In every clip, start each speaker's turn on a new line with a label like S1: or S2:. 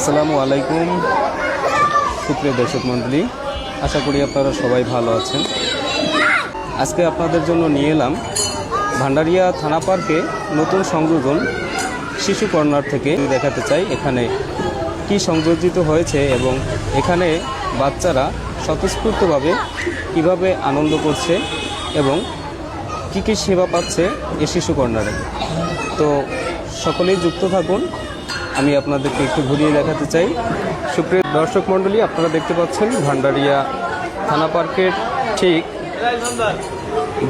S1: আসসালামু আলাইকুম, সুপ্রিয় দর্শক মণ্ডলী আশা করি আপনারা সবাই ভালো আছেন। আজকে আপনাদের জন্য নিয়ে এলাম ভান্ডারিয়া থানা পার্কে নতুন সংযোজন শিশু কর্নার থেকে দেখাতে চাই এখানে কি সংযোজিত হয়েছে এবং এখানে বাচ্চারা স্বতঃস্ফূর্তভাবে কীভাবে আনন্দ করছে এবং কি কি সেবা পাচ্ছে এই শিশু কর্নারে। তো সকলেই যুক্ত থাকুন আমি আপনাদেরকে একটু ঘুরিয়ে দেখাতে চাই। সুপ্রিয় দর্শক মণ্ডলী, আপনারা দেখতে পাচ্ছেন ভান্ডারিয়া থানা পার্কের ঠিক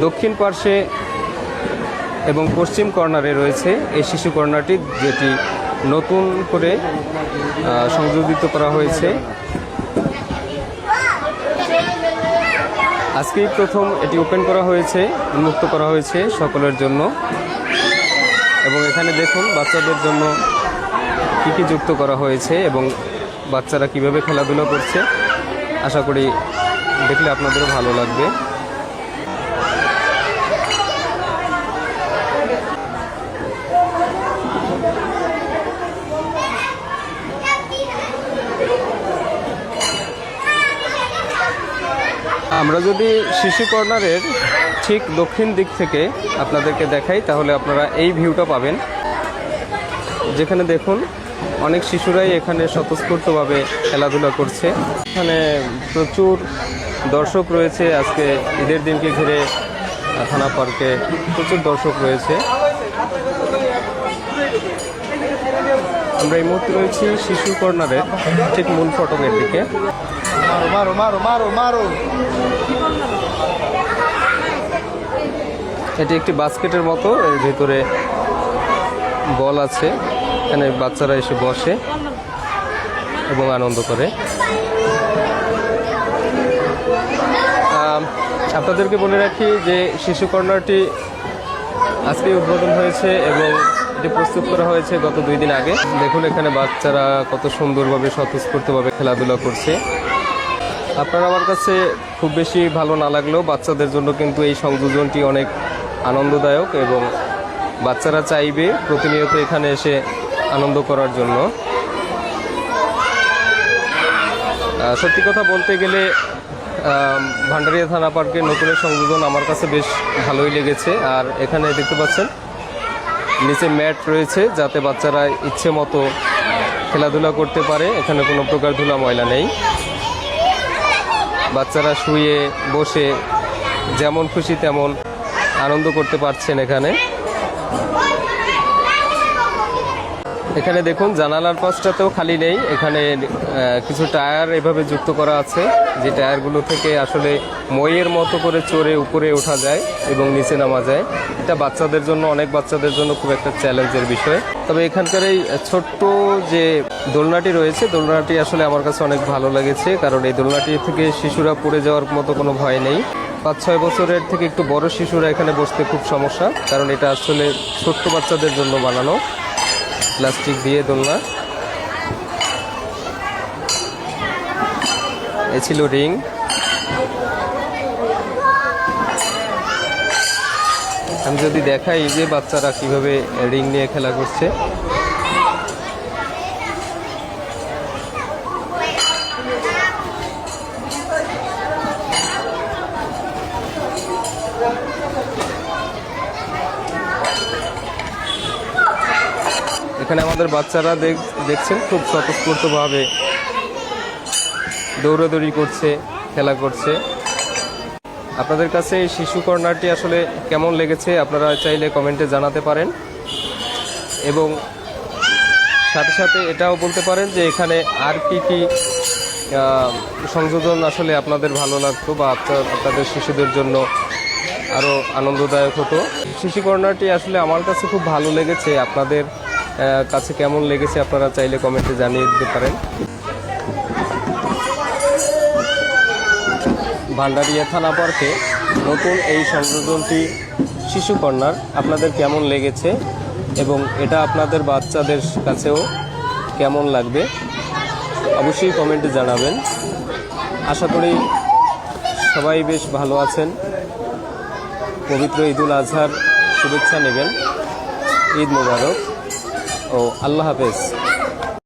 S1: দক্ষিণ পার্শ্বে এবং পশ্চিম কর্নারে রয়েছে এই শিশু কর্নারটি, যেটি নতুন করে সংযোজিত করা হয়েছে। আজকেই প্রথম এটি ওপেন করা হয়েছে, উন্মুক্ত করা হয়েছে সকলের জন্য। এবং এখানে দেখুন, বাচ্চাদের জন্য কী কী যুক্ত করা হয়েছে এবং বাচ্চারা কীভাবে খেলাধুলা করছে, আশা করি দেখলে আপনাদেরও ভালো লাগবে। আমরা যদি শিশু কর্নারের ঠিক দক্ষিণ দিক থেকে আপনাদেরকে দেখাই, তাহলে আপনারা এই ভিউটা পাবেন। যেখানে দেখুন অনেক শিশুরাই এখানে স্বতঃস্ফূর্তভাবে খেলাধুলা করছে। এখানে প্রচুর দর্শক রয়েছে। আজকে ঈদের দিনকে ঘিরে থানা পার্কে প্রচুর দর্শক রয়েছে। আমরা এই মুহূর্তে রয়েছি শিশু কর্নারের ঠিক মূল ফটকের দিকে. এটি একটি বাস্কেটের মতো এর ভিতরে বল আছে। এখানে বাচ্চারা এসে বসে এবং আনন্দ করে। আপনাদেরকে বলে রাখি যে শিশু কর্নারটি আজকে উদ্বোধন হয়েছে এবং এটি প্রস্তুত করা হয়েছে গত দুই দিন আগে। দেখুন এখানে বাচ্চারা কত সুন্দরভাবে, স্বতঃস্ফূর্তভাবে খেলাধুলা করছে। আপনার আমার কাছে খুব বেশি ভালো না লাগলেও বাচ্চাদের জন্য কিন্তু এই সংযোজনটি অনেক আনন্দদায়ক এবং বাচ্চারা চাইবে প্রতিনিয়ত এখানে এসে আনন্দ করার জন্য। সত্যি কথা বলতে গেলে ভান্ডারিয়া থানা পার্কের নতুনের সংযোজন আমার কাছে বেশ ভালোই লেগেছে। আর এখানে দেখতে পাচ্ছেন, নিচে ম্যাট রয়েছে যাতে বাচ্চারা ইচ্ছে মতো খেলাধুলা করতে পারে। এখানে কোনো প্রকার ধুলা ময়লা নেই। বাচ্চারা শুয়ে বসে যেমন খুশি তেমন আনন্দ করতে পারছেন এখানে। এখানে দেখুন, জানালার পাশটাতেও খালি নেই। এখানে কিছু টায়ার এভাবে যুক্ত করা আছে, যে টায়ারগুলো থেকে আসলে মইয়ের মতো করে চড়ে উপরে ওঠা যায় এবং নিচে নামা যায়। এটা বাচ্চাদের জন্য, অনেক বাচ্চাদের জন্য খুব একটা চ্যালেঞ্জের বিষয়। তবে এখানকার এই ছোট্ট যে দোলনাটি রয়েছে, দোলনাটি আসলে আমার কাছে অনেক ভালো লেগেছে, কারণ এই দোলনাটি থেকে শিশুরা পড়ে যাওয়ার মতো কোনো ভয় নেই। পাঁচ, ছয় বছরের থেকে একটু বড় শিশুরা এখানে বসতে খুব সমস্যা, কারণ এটা আসলে ছোট্ট বাচ্চাদের জন্য বানানো। প্লাস্টিক দিয়ে দোলনা। এ ছিল রিং। আমি যদি দেখাই যে বাচ্চারা কীভাবে রিং নিয়ে খেলা করছে। এখানে আমাদের বাচ্চারা দেখ- দেখছেন, খুব স্বতঃস্ফূর্তভাবে দৌড়াদৌড়ি করছে, খেলা করছে। আপনাদের কাছে এই শিশু কর্নারটি আসলে কেমন লেগেছে, আপনারা চাইলে কমেন্টে জানাতে পারেন। এবং সাথে সাথে এটাও বলতে পারেন যে এখানে আর কি কি সংযোজন আসলে আপনাদের ভালো লাগতো বা আপনাদের শিশুদের জন্য আরও আনন্দদায়ক হতো। শিশু কর্নারটি আসলে আমার কাছে খুব ভালো লেগেছে। আপনাদের কাছে কেমন লেগেছে আপনারা চাইলে কমেন্টে জানিয়ে দিতে পারেন। ভান্ডারিয়া থানা পার্কে নতুন এই সংযোজনটি শিশু কর্নার আপনাদের কেমন লেগেছে এবং এটা আপনাদের বাচ্চাদের কাছেও কেমন লাগবে, অবশ্যই কমেন্টে জানাবেন। আশা করি সবাই বেশ ভালো আছেন। পবিত্র ঈদুল আজহার শুভেচ্ছা নেবেন। ঈদ মোবারক। ও আল্লাহ হাফেজ।